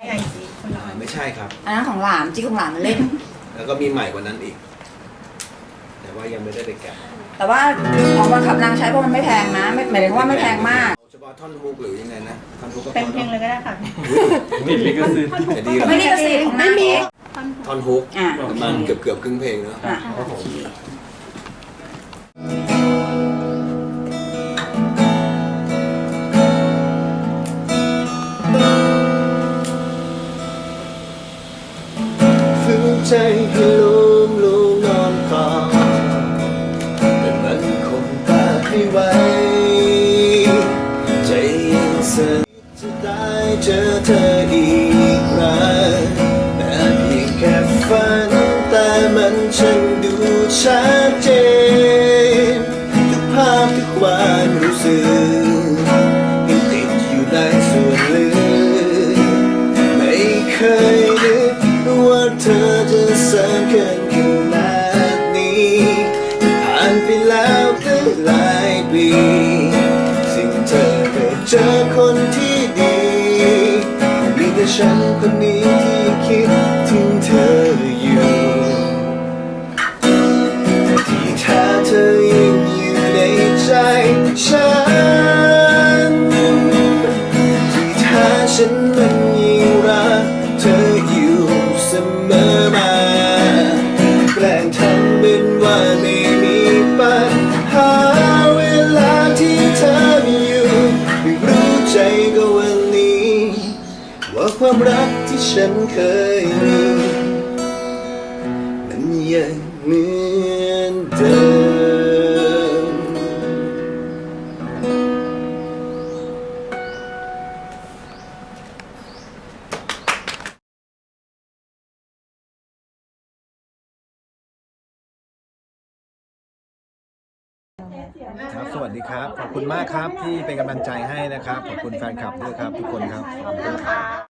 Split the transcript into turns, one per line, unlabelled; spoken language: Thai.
ไอจีคนละ
อ่าไม่ใช่ครับ
อันนั้นของหลานจิ๊กของหลานมันเล่น
แล้วก็มีใหม่กว่านั้นอีก แต่ว่ายังไม่ได้ไปแกะ
แต่ว่าของบังคับนางใช้เพราะมันไม่แพงนะไม่หมายถึงว่าไม่แพงมาก
เอาเฉพาะท่อนฮุกหรือยังไงนะท่อนฮุกก็
เป็น
พอ
เพลงเลยก็ได้ค่ะ
นี่ลิขสิทธิ์
แต่ดีเหรอ
ไม่ได้กระสีของนางเอง
ท่อนฮุก
อะ
ประมาณเกือบเกือบๆครึ่งเพลงเนาะ
อะ
ครับผม
ใจให้ลุมลุงนอนก่อนแต่มันคงตาไม่ไหวใจยังสั่นจะได้เจอเธออีกครั้งแต่เพียงแค่ฝันแต่มันช่างดูชัดเจนทุกภาพทุกความรู้สึกายปี สิ่งเธอเคยเจอคนที่ดีมีแต่ฉันคนนี้ที่คิดถึงเธออยู่ที่แท้เธอยังอยู่ในใจฉันที่แท้ฉันมัน ฉันเคยมีมันยังเหมือนเดิม
ครับ สวัสดีครับ ขอบคุณมากครับที่เป็นกำลังใจให้นะครับ ขอบคุณแฟนคลับด้วยครับทุกคนครับขอบคุณครับ